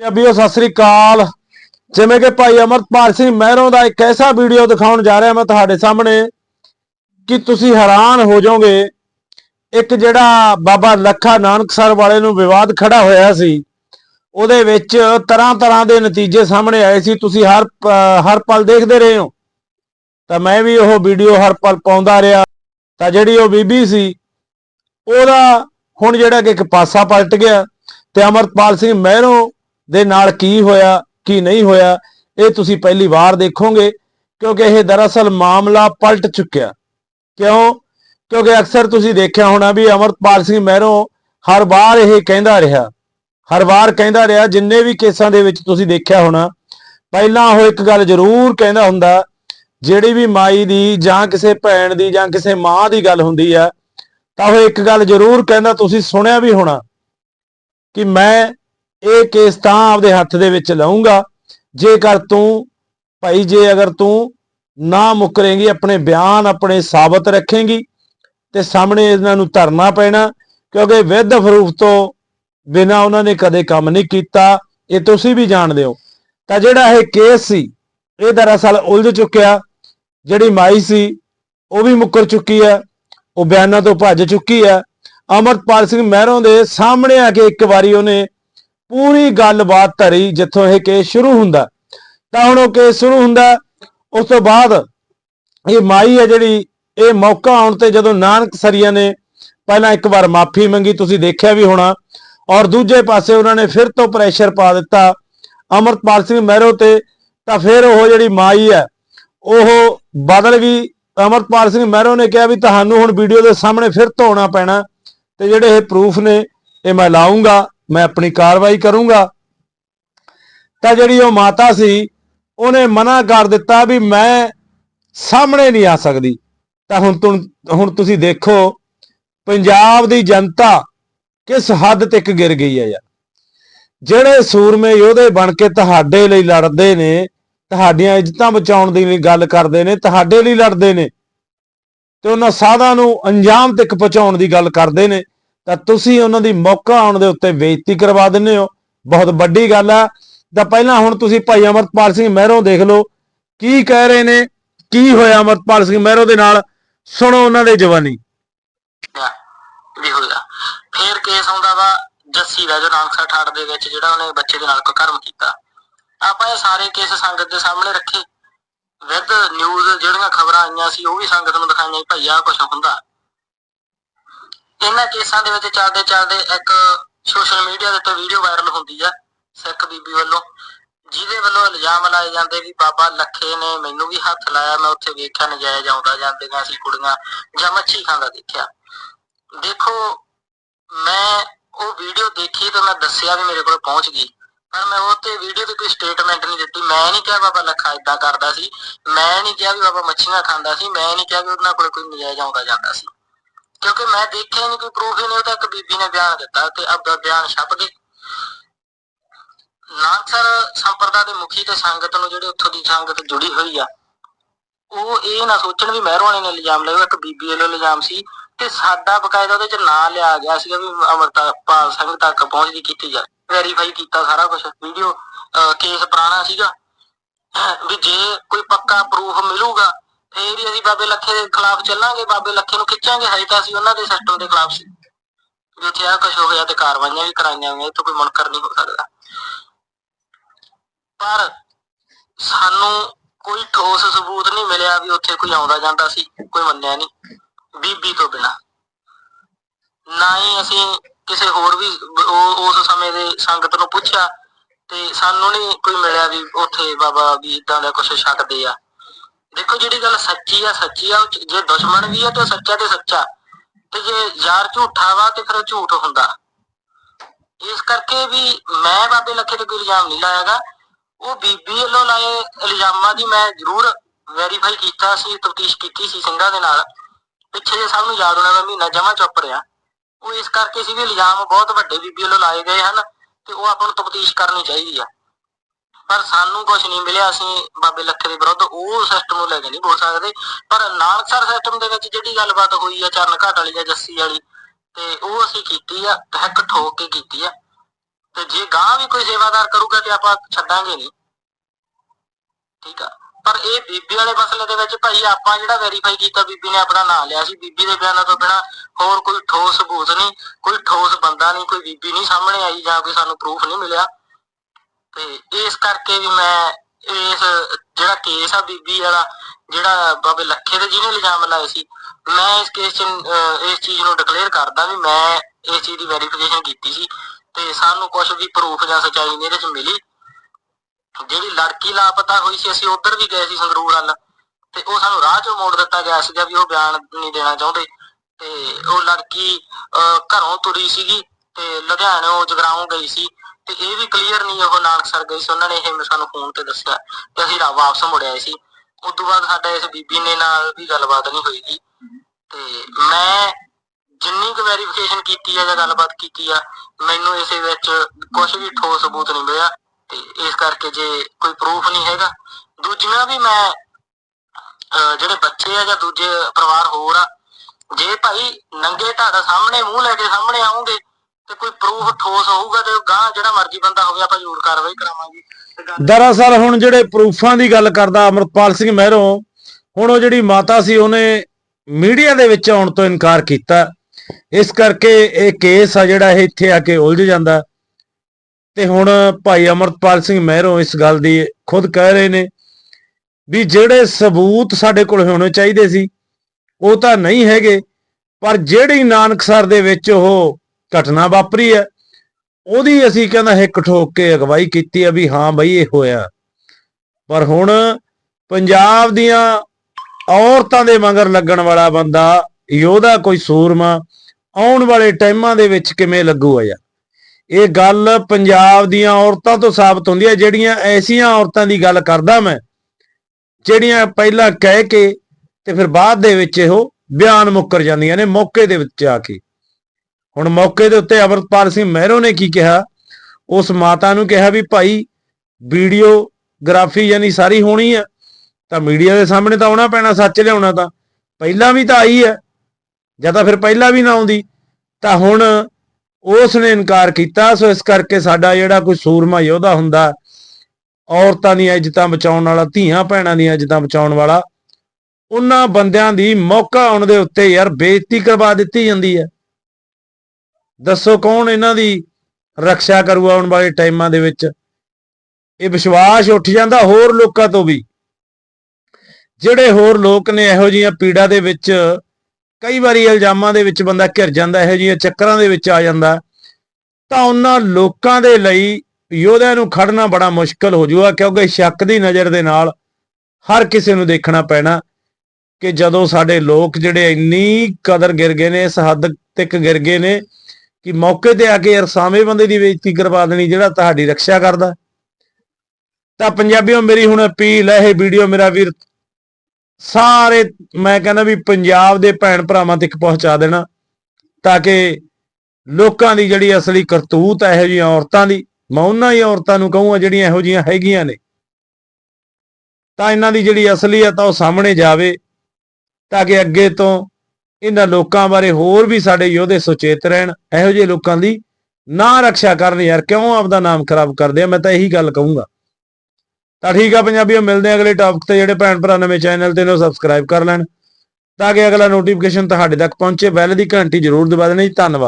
ਪੰਜਾਬੀਓ, ਸਤਿ ਸ੍ਰੀ ਅਕਾਲ। ਜਿਵੇਂ ਕਿ ਭਾਈ ਅਮਰਪਾਲ ਸਿੰਘ ਮਹਿਰੋਂ ਦਾ ਇੱਕ ਐਸਾ ਵੀਡੀਓ ਦਿਖਾਉਣ ਜਾ ਰਿਹਾ ਮੈਂ ਤੁਹਾਡੇ ਸਾਹਮਣੇ ਕਿ ਤੁਸੀਂ ਹੈਰਾਨ ਹੋ ਜਾਓਗੇ। ਇੱਕ ਜਿਹੜਾ ਬਾਬਾ ਲੱਖਾ ਨਾਨਕਸਰ ਵਾਲੇ ਨੂੰ ਵਿਵਾਦ ਖੜਾ ਹੋਇਆ ਸੀ, ਉਹਦੇ ਵਿੱਚ ਤਰ੍ਹਾਂ ਤਰ੍ਹਾਂ ਦੇ ਨਤੀਜੇ ਸਾਹਮਣੇ ਆਏ ਸੀ। ਤੁਸੀਂ ਹਰ ਹਰ ਪਲ ਦੇਖਦੇ ਰਹੇ ਹੋ। ਤਾਂ ਮੈਂ ਵੀ ਉਹ ਵੀਡੀਓ ਹਰ ਪਲ ਪਾਉਂਦਾ ਰਿਹਾ। ਤਾਂ ਜਿਹੜੀ ਉਹ ਬੀਬੀ ਸੀ, ਉਹਦਾ ਹੁਣ ਜਿਹੜਾ ਕਿ ਇੱਕ ਪਾਸਾ ਪਲਟ ਗਿਆ। ਤੇ ਅਮਰਪਾਲ ਸਿੰਘ ਮਹਿਰੋਂ ਦੇ ਨਾਲ ਕੀ ਹੋਇਆ, ਕੀ ਨਹੀਂ ਹੋਇਆ, ਇਹ ਤੁਸੀਂ ਪਹਿਲੀ ਵਾਰ ਦੇਖੋਗੇ, ਕਿਉਂਕਿ ਇਹ ਦਰਅਸਲ ਮਾਮਲਾ ਪਲਟ ਚੁੱਕਿਆ। ਕਿਉਂ? ਕਿਉਂਕਿ ਅਕਸਰ ਤੁਸੀਂ ਦੇਖਿਆ ਹੋਣਾ ਵੀ ਅਮਰਪਾਲ ਸਿੰਘ ਮਹਿਰੋਂ ਹਰ ਵਾਰ ਇਹ ਕਹਿੰਦਾ ਰਿਹਾ। ਹਰ ਵਾਰ ਕਹਿੰਦਾ ਰਿਹਾ, ਜਿੰਨੇ ਵੀ ਕੇਸਾਂ ਦੇ ਵਿੱਚ ਤੁਸੀਂ ਦੇਖਿਆ ਹੋਣਾ, ਪਹਿਲਾਂ ਉਹ ਇੱਕ ਗੱਲ ਜ਼ਰੂਰ ਕਹਿੰਦਾ ਹੁੰਦਾ, ਜਿਹੜੀ ਵੀ ਮਾਈ ਦੀ ਜਾਂ ਕਿਸੇ ਭੈਣ ਦੀ ਜਾਂ ਕਿਸੇ ਮਾਂ ਦੀ ਗੱਲ ਹੁੰਦੀ ਆ, ਤਾਂ ਉਹ ਇੱਕ ਗੱਲ ਜ਼ਰੂਰ ਕਹਿੰਦਾ, ਤੁਸੀਂ ਸੁਣਿਆ ਵੀ ਹੋਣਾ, ਕਿ ਮੈਂ ਇਹ ਕੇਸ ਤਾਂ ਆਪਦੇ ਹੱਥ ਦੇ ਵਿੱਚ ਲਵਾਂਗਾ ਜੇਕਰ ਤੂੰ, ਭਾਈ ਜੇ ਅਗਰ ਤੂੰ ਨਾ ਮੁਕਰੇਂਗੀ, ਆਪਣੇ ਬਿਆਨ ਆਪਣੇ ਸਾਬਤ ਰੱਖੇਂਗੀ, ਤੇ ਸਾਹਮਣੇ ਇਹਨਾਂ ਨੂੰ ਧਰਨਾ ਪੈਣਾ, ਕਿਉਂਕਿ ਵਿਦ ਫਰੂਫ ਤੋਂ ਬਿਨਾ ਉਹਨਾਂ ਨੇ ਕਦੇ ਕੰਮ ਨਹੀਂ ਕੀਤਾ, ਇਹ ਤੁਸੀਂ ਵੀ ਜਾਣਦੇ ਹੋ। ਤਾਂ ਜਿਹੜਾ ਇਹ ਕੇਸ ਸੀ, ਇਹ ਦਰਅਸਲ ਉਲਝ ਚੁੱਕਿਆ। ਜਿਹੜੀ ਮਾਈ ਸੀ, ਉਹ ਵੀ ਮੁੱਕਰ ਚੁੱਕੀ ਹੈ, ਉਹ ਬਿਆਨਾਂ ਤੋਂ ਭੱਜ ਚੁੱਕੀ ਹੈ। ਅਮਰਪਾਲ ਸਿੰਘ ਮਹਿਰੋਂ ਦੇ ਸਾਹਮਣੇ ਆ ਕੇ ਇੱਕ ਵਾਰੀ ਉਹਨੇ ਪੂਰੀ ਗੱਲਬਾਤ ਧਰੀ ਜਿੱਥੋਂ ਇਹ ਕੇਸ ਸ਼ੁਰੂ ਹੁੰਦਾ। ਤਾਂ ਹੁਣ ਉਹ ਕੇਸ ਸ਼ੁਰੂ ਹੁੰਦਾ, ਉਸ ਤੋਂ ਬਾਅਦ ਇਹ ਮਾਈ ਹੈ ਜਿਹੜੀ, ਇਹ ਮੌਕਾ ਆਉਣ ਤੇ ਜਦੋਂ ਨਾਨਕ ਸਰੀਆ ਨੇ ਪਹਿਲਾਂ ਇੱਕ ਵਾਰ ਮਾਫੀ ਮੰਗੀ, ਤੁਸੀਂ ਦੇਖਿਆ ਵੀ ਹੋਣਾ, ਔਰ ਦੂਜੇ ਪਾਸੇ ਉਹਨਾਂ ਨੇ ਫਿਰ ਤੋਂ ਪ੍ਰੈਸ਼ਰ ਪਾ ਦਿੱਤਾ ਅਮਰਪਾਲ ਸਿੰਘ ਮਹਿਰੋ ਤੇ, ਤਾਂ ਫਿਰ ਉਹ ਜਿਹੜੀ ਮਾਈ ਹੈ, ਉਹ ਬਦਲ ਗਈ ਅਮਰਪਾਲ ਸਿੰਘ ਮਹਿਰੋ ਨੇ ਕਿਹਾ ਵੀ ਤੁਹਾਨੂੰ ਹੁਣ ਵੀਡੀਓ ਦੇ ਸਾਹਮਣੇ ਫਿਰ ਤੋਂ ਆਉਣਾ ਪੈਣਾ, ਤੇ ਜਿਹੜੇ ਇਹ ਪ੍ਰੂਫ ਨੇ, ਇਹ ਮੈਂ ਲਾਉਂਗਾ ਮੈਂ ਆਪਣੀ ਕਾਰਵਾਈ ਕਰੂੰਗਾ। ਤਾਂ ਜਿਹੜੀ ਉਹ ਮਾਤਾ ਸੀ, ਉਹਨੇ ਮਨਾ ਕਰ ਦਿੱਤਾ ਵੀ ਮੈਂ ਸਾਹਮਣੇ ਨਹੀਂ ਆ ਸਕਦੀ। ਤਾਂ ਹੁਣ ਹੁਣ ਤੁਸੀਂ ਦੇਖੋ, ਪੰਜਾਬ ਦੀ ਜਨਤਾ ਕਿਸ ਹੱਦ ਤੱਕ ਗਿਰ ਗਈ ਹੈ ਯਾਰ। ਜਿਹੜੇ ਸੂਰਮੇ ਯੋਧੇ ਬਣ ਕੇ ਤੁਹਾਡੇ ਲਈ ਲੜਦੇ ਨੇ, ਤੁਹਾਡੀਆਂ ਇੱਜ਼ਤਾਂ ਬਚਾਉਣ ਦੀ ਲਈ ਗੱਲ ਕਰਦੇ ਨੇ, ਤੁਹਾਡੇ ਲਈ ਲੜਦੇ ਨੇ, ਤੇ ਉਹਨਾਂ ਸਾਧਾਂ ਨੂੰ ਅੰਜਾਮ ਤੱਕ ਪਹੁੰਚਾਉਣ ਦੀ ਗੱਲ ਕਰਦੇ ਨੇ ਤਾਂ ਤੁਸੀਂ ਉਹਨਾਂ ਦੀ ਮੌਕਾ ਆਉਣ ਦੇ ਉੱਤੇ ਬੇਇੱਜ਼ਤੀ ਕਰਵਾ ਦਿੰਦੇ ਹੋ। ਬਹੁਤ ਵੱਡੀ ਗੱਲ ਆ। ਤਾਂ ਪਹਿਲਾਂ ਹੁਣ ਤੁਸੀਂ ਭਾਈ ਅਮਰਪਾਲ ਸਿੰਘ ਮਹਿਰੋਂ ਦੇਖ ਲਓ, ਕੀ ਕਹਿ ਰਹੇ ਨੇ, ਕੀ ਹੋਇਆ ਅਮਰਪਾਲ ਸਿੰਘ ਮਹਿਰੋਂ ਦੇ ਨਾਲ? ਸੁਣੋ ਉਹਨਾਂ ਦੇ ਜਵਾਨੀ। ਵੀ ਹੋਇਆ ਫੇਰ ਕੇਸ ਆਉਂਦਾ ਵਾ ਜੱਸੀ ਦਾ, ਜੋ ਨਾਨਕਸਰ ਠਾੜ ਦੇ ਵਿੱਚ, ਜਿਹੜਾ ਉਹਨੇ ਬੱਚੇ ਦੇ ਨਾਲ ਕਰਮ ਕੀਤਾ। ਆਪਾਂ ਇਹ ਸਾਰੇ ਕੇਸ ਸੰਗਤ ਦੇ ਸਾਹਮਣੇ ਰੱਖੇ। ਵਿਦ ਨਿਊਜ਼ ਜਿਹੜੀਆਂ ਖਬਰਾਂ ਆਈਆਂ ਸੀ, ਉਹ ਵੀ ਸੰਗਤ ਨੂੰ ਦਿਖਾਈਆਂ ਵੀ ਆਹ ਕੁਝ ਹੁੰਦਾ। ਇਹਨਾਂ ਕੇਸਾਂ ਦੇ ਵਿੱਚ ਚੱਲਦੇ ਚੱਲਦੇ ਇੱਕ ਸੋਸ਼ਲ ਮੀਡੀਆ ਦੇ ਉੱਤੇ ਵੀਡੀਓ ਵਾਇਰਲ ਹੁੰਦੀ ਆ, ਸਿੱਖ ਬੀਬੀ ਵੱਲੋਂ, ਜਿਹਦੇ ਵੱਲੋਂ ਇਲਜ਼ਾਮ ਲਾਏ ਜਾਂਦੇ ਵੀ ਬਾਬਾ ਲੱਖੇ ਨੇ ਮੈਨੂੰ ਵੀ ਹੱਥ ਲਾਇਆ, ਮੈਂ ਉੱਥੇ ਵੇਖਿਆ ਨਜਾਇਜ਼ ਆਉਂਦਾ ਜਾਂਦੀਆਂ ਸੀ ਕੁੜੀਆਂ, ਜਾਂ ਮੱਛੀ ਖਾਂਦਾ ਦੇਖਿਆ। ਦੇਖੋ, ਮੈਂ ਉਹ ਵੀਡੀਓ ਦੇਖੀ ਤਾਂ ਮੈਂ ਦੱਸਿਆ ਵੀ ਮੇਰੇ ਕੋਲ ਪਹੁੰਚ ਗਈ, ਪਰ ਮੈਂ ਉਹ ਤੇ ਵੀਡੀਓ ਤੇ ਕੋਈ ਸਟੇਟਮੈਂਟ ਨਹੀਂ ਦਿੱਤੀ। ਮੈਂ ਨਹੀਂ ਕਿਹਾ ਬਾਬਾ ਲੱਖਾ ਇਦਾਂ ਕਰਦਾ ਸੀ, ਮੈਂ ਨਹੀਂ ਕਿਹਾ ਵੀ ਬਾਬਾ ਮੱਛੀਆਂ ਖਾਂਦਾ ਸੀ, ਮੈਂ ਨਹੀਂ ਕਿਹਾ ਵੀ ਉਹਨਾਂ ਕੋਲ ਕੋਈ ਨਜਾਇਜ਼ ਆਉਂਦਾ ਜਾਂਦਾ ਸੀ। ਕਿਉਂਕਿ ਮੈਂ ਦੇਖਿਆ ਨਹੀਂ ਕੋਈ ਪ੍ਰੂਫ ਹੀ ਨਹੀਂ ਉਹਦਾ, ਇੱਕ ਬੀਬੀ ਨੇ ਬਿਆਨ ਦਿੱਤਾ ਤੇ ਆਪਦਾ ਬਿਆਨ ਛਪ ਗਏ। ਨਾਨਸਰ ਸੰਪਰਦਾ ਦੇ ਮੁਖੀ ਤੇ ਸੰਗਤ ਨੂੰ ਜਿਹੜੇ ਉੱਥੋਂ ਦੀ ਸੰਗਤ ਜੁੜੀ ਹੋਈ ਆ, ਉਹ ਇਹ ਨਾ ਸੋਚਣ ਵੀ ਮਹਿਰੋਂ ਵਾਲੇ ਨੇ ਇਲਜ਼ਾਮ ਲਾਇਆ ਇੱਕ ਬੀਬੀ ਵੱਲੋਂ ਇਲਜ਼ਾਮ ਸੀ ਤੇ ਸਾਡਾ ਬਕਾਇਦਾ ਉਹਦੇ ਚ ਨਾਂ ਲਿਆ ਗਿਆ ਸੀਗਾ ਵੀ ਅਮਰਤਾਪਾਲ ਸਿੰਘ ਤੱਕ ਪਹੁੰਚ ਦੀ ਕੀਤੀ ਜਾ ਵੈਰੀਫਾਈ ਕੀਤਾ ਸਾਰਾ ਕੁਝ ਵੀਡੀਓ ਕੇਸ ਪੁਰਾਣਾ ਸੀਗਾ। ਵੀ ਜੇ ਕੋਈ ਪੱਕਾ ਪ੍ਰੂਫ ਮਿਲੂਗਾ ਫੇਰ ਹੀ ਅਸੀਂ ਬਾਬੇ ਲੱਖੇ ਦੇ ਖਿਲਾਫ ਚੱਲਾਂਗੇ, ਬਾਬੇ ਲੱਖੇ ਨੂੰ ਖਿੱਚਾਂਗੇ, ਹਜੇ ਤਾਂ ਅਸੀਂ ਉਹਨਾਂ ਦੇ ਸਿਸਟਮ ਦੇ ਖਿਲਾਫ ਸੀ। ਵੀ ਉੱਥੇ ਆ ਕੁਝ ਹੋਇਆ ਤੇ ਕਾਰਵਾਈਆਂ ਵੀ ਕਰਾਈਆਂ ਗਈਆਂ ਇੱਥੋਂ ਕੋਈ ਮੁਨਕਰ ਨਹੀਂ ਹੋ ਸਕਦਾ। ਪਰ ਸਾਨੂੰ ਕੋਈ ਠੋਸ ਸਬੂਤ ਨਹੀਂ ਮਿਲਿਆ ਵੀ ਉੱਥੇ ਕੋਈ ਆਉਂਦਾ ਜਾਂਦਾ ਸੀ, ਕੋਈ ਮੰਨਿਆ ਨਹੀਂ, ਬੀਬੀ ਤੋਂ ਬਿਨਾ। ਨਾ ਹੀ ਅਸੀਂ ਕਿਸੇ ਹੋਰ ਵੀ ਉਸ ਸਮੇਂ ਦੇ ਸੰਗਤ ਨੂੰ ਪੁੱਛਿਆ ਤੇ ਸਾਨੂੰ ਨਹੀਂ ਕੋਈ ਮਿਲਿਆ ਵੀ ਉੱਥੇ ਬਾਬਾ ਵੀ ਇਦਾਂ ਦਾ ਕੁਝ ਛੱਡਦੇ ਆ। ਦੇਖੋ ਜਿਹੜੀ ਗੱਲ ਸੱਚੀ ਆ ਸੱਚੀ ਆ, ਉਹ 'ਚ ਜੇ ਦੁਸ਼ਮਣ ਵੀ ਆ ਤੇ ਉਹ ਸੱਚਾ ਤੇ ਸੱਚਾ। ਤੇ ਜੇ ਯਾਰ ਝੂਠਾ ਵਾ ਤੇ ਫਿਰ ਉਹ ਝੂਠ ਹੁੰਦਾ। ਇਸ ਕਰਕੇ ਵੀ ਮੈਂ ਬਾਬੇ ਲੱਖੇ ਤੇ ਕੋਈ ਇਲਜ਼ਾਮ ਨਹੀਂ ਲਾਇਆਗਾ। ਉਹ ਬੀਬੀ ਵੱਲੋਂ ਲਾਏ ਇਲਜ਼ਾਮਾਂ ਦੀ ਮੈਂ ਜ਼ਰੂਰ ਵੈਰੀਫਾਈ ਕੀਤਾ ਸੀ, ਤਫਤੀਸ਼ ਕੀਤੀ ਸੀ ਸਿੰਘਾਂ ਦੇ ਨਾਲ। ਪਿੱਛੇ ਜੇ ਸਭ ਨੂੰ ਯਾਦ ਹੋਣਾ ਮੈਂ ਮਹੀਨਾ ਜਮਾ ਚੁੱਪ ਰਿਹਾ। ਉਹ ਇਸ ਕਰਕੇ ਸੀ ਵੀ ਇਲਜ਼ਾਮ ਬਹੁਤ ਵੱਡੇ ਬੀਬੀ ਵੱਲੋਂ ਲਾਏ ਗਏ ਹਨ ਤੇ ਉਹ ਆਪਾਂ ਨੂੰ ਤਫਤੀਸ਼ ਕਰਨੀ ਚਾਹੀਦੀ ਆ। ਪਰ ਸਾਨੂੰ ਕੁਝ ਨਹੀਂ ਮਿਲਿਆ, ਅਸੀਂ ਬਾਬੇ ਲੱਖੇ ਦੇ ਵਿਰੁੱਧ ਉਹ ਸਿਸਟਮ ਨੂੰ ਲੈ ਕੇ ਨਹੀਂ ਬੋਲ ਸਕਦੇ। ਪਰ ਨਾਨਕਸਰ ਸਿਸਟਮ ਦੇ ਵਿੱਚ ਜਿਹੜੀ ਗੱਲਬਾਤ ਹੋਈ ਆ ਚਰਨ ਘਾਟ ਵਾਲੀ ਜਾਂ ਜੱਸੀ ਵਾਲੀ, ਤੇ ਉਹ ਅਸੀਂ ਕੀਤੀ ਆ, ਹੱਕ ਠੋਕ ਕੇ ਕੀਤੀ ਆ। ਤੇ ਜੇ ਗਾਂ ਵੀ ਕੋਈ ਸੇਵਾਦਾਰ ਕਰੂਗਾ ਤੇ ਆਪਾਂ ਛੱਡਾਂਗੇ ਨਹੀਂ। ਠੀਕ ਆ। ਪਰ ਇਹ ਬੀਬੀ ਵਾਲੇ ਮਸਲੇ ਦੇ ਵਿੱਚ ਭਾਈ ਆਪਾਂ ਜਿਹੜਾ ਵੈਰੀਫਾਈ ਕੀਤਾ, ਬੀਬੀ ਨੇ ਆਪਣਾ ਨਾਂ ਲਿਆ ਸੀ। ਬੀਬੀ ਦੇ ਬਿਆਨਾਂ ਤੋਂ ਬਿਨਾ ਹੋਰ ਕੋਈ ਠੋਸ ਸਬੂਤ ਨਹੀਂ, ਕੋਈ ਠੋਸ ਬੰਦਾ ਨਹੀਂ, ਕੋਈ ਬੀਬੀ ਨਹੀਂ ਸਾਹਮਣੇ ਆਈ ਜਾਂ ਕੋਈ ਸਾਨੂੰ ਪ੍ਰੂਫ ਨਹੀਂ ਮਿਲਿਆ। ਤੇ ਇਸ ਕਰਕੇ ਵੀ ਮੈਂ ਇਸ ਜਿਹੜਾ ਕੇਸ ਆ ਬੀਬੀ ਵਾਲਾ ਜਿਹੜਾ ਬਾਬੇ ਲੱਖੇ ਦੇ ਜਿਹਨੇ ਇਲਜ਼ਾਮ ਲਾਏ ਸੀ ਮੈਂ ਇਸ ਕੇਸ 'ਚ ਇਸ ਚੀਜ਼ ਨੂੰ ਡਿਕਲੇਅਰ ਕਰਦਾ ਵੀ ਮੈਂ ਇਸ ਚੀਜ਼ ਦੀ ਵੈਰੀਫਿਕੇਸ਼ਨ ਕੀਤੀ ਸੀ ਤੇ ਸਾਨੂੰ ਕੁਝ ਵੀ ਪ੍ਰੂਫ ਜਾਂ ਸਚਾਈ ਨਹੀਂ ਇਹਦੇ 'ਚ ਮਿਲੀ। ਜਿਹੜੀ ਲੜਕੀ ਲਾਪਤਾ ਹੋਈ ਸੀ ਅਸੀਂ ਉਧਰ ਵੀ ਗਏ ਸੀ ਸੰਗਰੂਰ ਵੱਲ ਤੇ ਉਹ ਸਾਨੂੰ ਰਾਹ 'ਚੋਂ ਮੋੜ ਦਿੱਤਾ ਗਿਆ ਸੀਗਾ ਵੀ ਉਹ ਬਿਆਨ ਨਹੀਂ ਦੇਣਾ ਚਾਹੁੰਦੇ ਤੇ ਉਹ ਲੜਕੀ ਅਹ, ਘਰੋਂ ਤੁਰੀ ਸੀਗੀ ਤੇ ਲੁਧਿਆਣੇੋਂ ਜਗਰਾਉਂ ਗਈ ਸੀ। ਤੇ ਇਹ ਵੀ ਕਲੀਅਰ ਨਹੀਂ ਉਹ ਨਾਨਕ ਸਰ ਗਈ ਸੀ, ਉਹਨਾਂ ਨੇ ਇਹ ਸਾਨੂੰ ਫੋਨ ਤੇ ਦੱਸਿਆ ਤੇ ਅਸੀਂ ਰਾ- ਵਾਪਸ ਮੁੜ ਆਏ ਸੀ। ਉਸ ਤੋਂ ਬਾਅਦ ਸਾਡਾ ਇਸ ਬੀਬੀ ਨੇ ਨਾਲ ਵੀ ਗੱਲਬਾਤ ਨਹੀਂ ਹੋਈਗੀ ਤੇ ਮੈਂ ਜਿੰਨੀ ਕੁ ਵੈਰੀਫਿਕੇਸ਼ਨ ਕੀਤੀ ਆ ਜਾਂ ਗੱਲਬਾਤ ਕੀਤੀ ਆ, ਮੈਨੂੰ ਇਸ ਵਿੱਚ ਕੁਝ ਵੀ ਠੋਸ ਸਬੂਤ ਨਹੀਂ ਮਿਲਿਆ ਤੇ ਇਸ ਕਰਕੇ ਜੇ ਕੋਈ ਪ੍ਰੂਫ ਨਹੀਂ ਹੈਗਾ। ਦੂਜੀਆਂ ਵੀ ਮੈਂ ਜਿਹੜੇ ਬੱਚੇ ਆ ਜਾਂ ਦੂਜੇ ਪਰਿਵਾਰ ਹੋਰ ਆ, ਜੇ ਭਾਈ ਨੰਗੇ ਤੁਹਾਡਾ ਸਾਹਮਣੇ, ਮੂੰਹ ਲੈ ਕੇ ਸਾਹਮਣੇ ਆਉਂਗੇ ਤੇ ਕੋਈ ਪ੍ਰੂਫ ਠੋਸ ਹੋਊਗਾ ਤੇ ਗਾਂ ਜਿਹੜਾ ਮਰਜ਼ੀ ਬੰਦਾ ਹੋਵੇ ਆਪਾਂ ਜ਼ਰੂਰ ਕਾਰਵਾਈ ਕਰਾਵਾਂਗੇ। ਤੇ ਗੱਲ ਦਰਅਸਲ ਹੁਣ ਜਿਹੜੇ ਪ੍ਰੂਫਾਂ ਦੀ ਗੱਲ ਕਰਦਾ ਅਮਰਪਾਲ ਸਿੰਘ ਮਹਿਰੋਂ, ਹੁਣ ਉਹ ਜਿਹੜੀ ਮਾਤਾ ਸੀ ਉਹਨੇ ਮੀਡੀਆ ਦੇ ਵਿੱਚ ਆਉਣ ਤੋਂ ਇਨਕਾਰ ਕੀਤਾ। ਇਸ ਕਰਕੇ ਇਹ ਕੇਸ ਆ ਜਿਹੜਾ ਇਹ ਇੱਥੇ ਆ ਕੇ ਉਲਝ ਜਾਂਦਾ। ਤੇ ਹੁਣ ਭਾਈ ਅਮਰਪਾਲ ਸਿੰਘ ਮਹਿਰੋਂ ਇਸ ਗੱਲ ਦੀ ਖੁਦ ਕਹਿ ਰਹੇ ਨੇ ਵੀ ਜਿਹੜੇ ਸਬੂਤ ਸਾਡੇ ਕੋਲ ਹੋਣੇ ਚਾਹੀਦੇ ਸੀ, ਉਹ ਤਾਂ ਨਹੀਂ ਹੈਗੇ, ਪਰ ਜਿਹੜੀ ਨਾਨਕਸਰ ਦੇ ਵਿੱਚ ਉਹ ਘਟਨਾ ਵਾਪਰੀ ਹੈ। ਉਹਦੀ ਅਸੀਂ ਕਹਿੰਦਾ ਹਿੱਕ ਠੋਕ ਕੇ ਅਗਵਾਈ ਕੀਤੀ ਆ ਵੀ ਹਾਂ ਬਈ ਇਹ ਹੋਇਆ। ਪਰ ਹੁਣ ਪੰਜਾਬ ਦੀਆਂ ਔਰਤਾਂ ਦੇ ਮਗਰ ਲੱਗਣ ਵਾਲਾ ਬੰਦਾ, ਯੋਧਾ ਕੋਈ ਸੂਰਮਾ, ਆਉਣ ਵਾਲੇ ਟਾਈਮਾਂ ਦੇ ਵਿੱਚ ਕਿਵੇਂ ਲੱਗੂਗਾ ਯਾਰ? ਇਹ ਗੱਲ ਪੰਜਾਬ ਦੀਆਂ ਔਰਤਾਂ ਤੋਂ ਸਾਬਤ ਹੁੰਦੀ ਹੈ। ਜਿਹੜੀਆਂ ਐਸੀਆਂ ਔਰਤਾਂ ਦੀ ਗੱਲ ਕਰਦਾ ਮੈਂ, ਜਿਹੜੀਆਂ ਪਹਿਲਾਂ ਕਹਿ ਕੇ ਤੇ ਫਿਰ ਬਾਅਦ ਦੇ ਵਿੱਚ ਇਹੋ ਬਿਆਨ ਮੁੱਕਰ ਜਾਂਦੀਆਂ ਨੇ ਮੌਕੇ ਦੇ ਵਿੱਚ ਆ ਕੇ। ਹੁਣ ਮੌਕੇ ਦੇ ਉੱਤੇ ਅਮਰਪਾਲ ਸਿੰਘ ਮਹਿਰੋ ਨੇ ਕੀ ਕਿਹਾ? ਉਸ ਮਾਤਾ ਨੂੰ ਕਿਹਾ ਵੀ ਭਾਈ ਵੀਡੀਓਗ੍ਰਾਫੀ ਯਾਨੀ ਸਾਰੀ ਹੋਣੀ ਹੈ ਤਾਂ ਮੀਡੀਆ ਦੇ ਸਾਹਮਣੇ ਤਾਂ ਆਉਣਾ ਪੈਣਾ, ਸੱਚ ਲਿਆਉਣਾ ਤਾਂ। ਪਹਿਲਾਂ ਵੀ ਤਾਂ ਆਈ ਹੈ ਜਾਂ ਤਾਂ ਫਿਰ ਪਹਿਲਾਂ ਵੀ ਨਾ ਆਉਂਦੀ। ਤਾਂ ਹੁਣ ਉਸ ਨੇ ਇਨਕਾਰ ਕੀਤਾ, ਸੋ ਇਸ ਕਰਕੇ ਸਾਡਾ ਜਿਹੜਾ ਕੋਈ ਸੂਰਮਾ ਯੋਧਾ ਹੁੰਦਾ, ਔਰਤਾਂ ਦੀਆਂ ਇੱਜ਼ਤਾਂ ਬਚਾਉਣ ਵਾਲਾ, ਧੀਆਂ ਭੈਣਾਂ ਦੀਆਂ ਇੱਜ਼ਤਾਂ ਬਚਾਉਣ ਵਾਲਾ, ਉਹਨਾਂ ਬੰਦਿਆਂ ਦੀ ਮੌਕਾ ਆਉਣ ਦੇ ਉੱਤੇ ਯਾਰ ਬੇਇੱਜ਼ਤੀ ਕਰਵਾ ਦਿੱਤੀ ਜਾਂਦੀ ਹੈ ਦੱਸੋ ਕੌਣ ਇਹਨਾਂ ਦੀ ਰੱਖਿਆ ਕਰੂ ਆਉਣ ਵਾਲੇ ਟਾਈਮਾਂ ਦੇ ਵਿੱਚ? ਇਹ ਵਿਸ਼ਵਾਸ ਉੱਠ ਜਾਂਦਾ ਹੋਰ ਲੋਕਾਂ ਤੋਂ ਵੀ। ਜਿਹੜੇ ਹੋਰ ਲੋਕ ਨੇ ਇਹੋ ਜਿਹੀਆਂ ਪੀੜਾ ਦੇ ਵਿੱਚ, ਕਈ ਵਾਰੀ ਇਲਜ਼ਾਮਾਂ ਦੇ ਵਿੱਚ ਬੰਦਾ ਘਿਰ ਜਾਂਦਾ, ਇਹੋ ਜਿਹੀਆਂ ਚੱਕਰਾਂ ਦੇ ਵਿੱਚ ਆ ਜਾਂਦਾ, ਤਾਂ ਉਹਨਾਂ ਲੋਕਾਂ ਦੇ ਲਈ ਯੋਧਿਆਂ ਨੂੰ ਖੜਨਾ ਬੜਾ ਮੁਸ਼ਕਲ ਹੋ ਜਾਊਗਾ ਕਿਉਂਕਿ ਸ਼ੱਕ ਦੀ ਨਜ਼ਰ ਦੇ ਨਾਲ ਹਰ ਕਿਸੇ ਨੂੰ ਦੇਖਣਾ ਪੈਣਾ ਕਿ ਜਦੋਂ ਸਾਡੇ ਲੋਕ ਜਿਹੜੇ ਇੰਨੀ ਕਦਰ ਗਿਰ ਗਏ ਨੇ, ਇਸ ਹੱਦ ਤੱਕ ਗਿਰ ਗਏ ਨੇ ਕਿ ਮੌਕੇ ਤੇ ਆ ਕੇ ਅਰਸਾਵੇਂ ਬੰਦੇ ਦੀ ਬੇਇੱਜ਼ਤੀ ਕਰਵਾ ਦੇਣੀ ਜਿਹੜਾ ਤੁਹਾਡੀ ਰੱਖਿਆ ਕਰਦਾ। ਤਾਂ ਪੰਜਾਬੀਓ, ਮੇਰੀ ਹੁਣ ਅਪੀਲ ਹੈ, ਇਹ ਵੀਡੀਓ ਮੇਰਾ ਵੀਰ ਸਾਰੇ, ਮੈਂ ਕਹਿੰਦਾ ਵੀ ਪੰਜਾਬ ਦੇ ਭੈਣ ਭਰਾਵਾਂ ਤੱਕ ਪਹੁੰਚਾ ਦੇਣਾ, ਤਾਂ ਕਿ ਲੋਕਾਂ ਦੀ ਜਿਹੜੀ ਅਸਲੀ ਕਰਤੂਤ ਹੈ, ਇਹੋ ਜਿਹੀਆਂ ਔਰਤਾਂ ਦੀ, ਮੈਂ ਉਹਨਾਂ ਹੀ ਔਰਤਾਂ ਨੂੰ ਕਹੂੰਗਾ ਜਿਹੜੀਆਂ ਇਹੋ ਜਿਹੀਆਂ ਹੈਗੀਆਂ ਨੇ। ਤਾਂ ਇਹਨਾਂ ਦੀ ਜਿਹੜੀ ਅਸਲੀਅਤ ਆ, ਉਹ ਸਾਹਮਣੇ ਜਾਵੇ, ਤਾਂ ਕਿ ਅੱਗੇ ਤੋਂ ਇਹਨਾਂ ਲੋਕਾਂ ਬਾਰੇ ਹੋਰ ਵੀ ਸਾਡੇ ਯੋਧੇ ਸੁਚੇਤ ਰਹਿਣ, ਇਹੋ ਜਿਹੇ ਲੋਕਾਂ ਦੀ ਨਾ ਰੱਖਿਆ ਕਰਨ ਯਾਰ, ਕਿਉਂ ਆਪਦਾ ਨਾਮ ਖਰਾਬ ਕਰਦੇ ਆ? ਮੈਂ ਤਾਂ ਇਹੀ ਗੱਲ ਕਹੂੰਗਾ। ਤਾਂ ਠੀਕ ਆ ਪੰਜਾਬੀਓ, ਮਿਲਦੇ ਆ ਅਗਲੇ ਟੌਪਿਕ ਤੇ, ਜਿਹੜੇ ਭੈਣ ਭਰਾ ਨਵੇਂ ਚੈਨਲ ਤੇ ਨੇ, ਉਹ ਸਬਸਕ੍ਰਾਈਬ ਕਰ ਲੈਣ, ਤਾਂ ਕਿ ਅਗਲਾ ਨੋਟੀਫਿਕੇਸ਼ਨ ਤੁਹਾਡੇ ਤੱਕ ਪਹੁੰਚੇ ਬੈਲ ਦੀ ਘੰਟੀ ਜ਼ਰੂਰ ਦਬਾ ਦੇਣੀ। ਜੀ ਧੰਨਵਾਦ।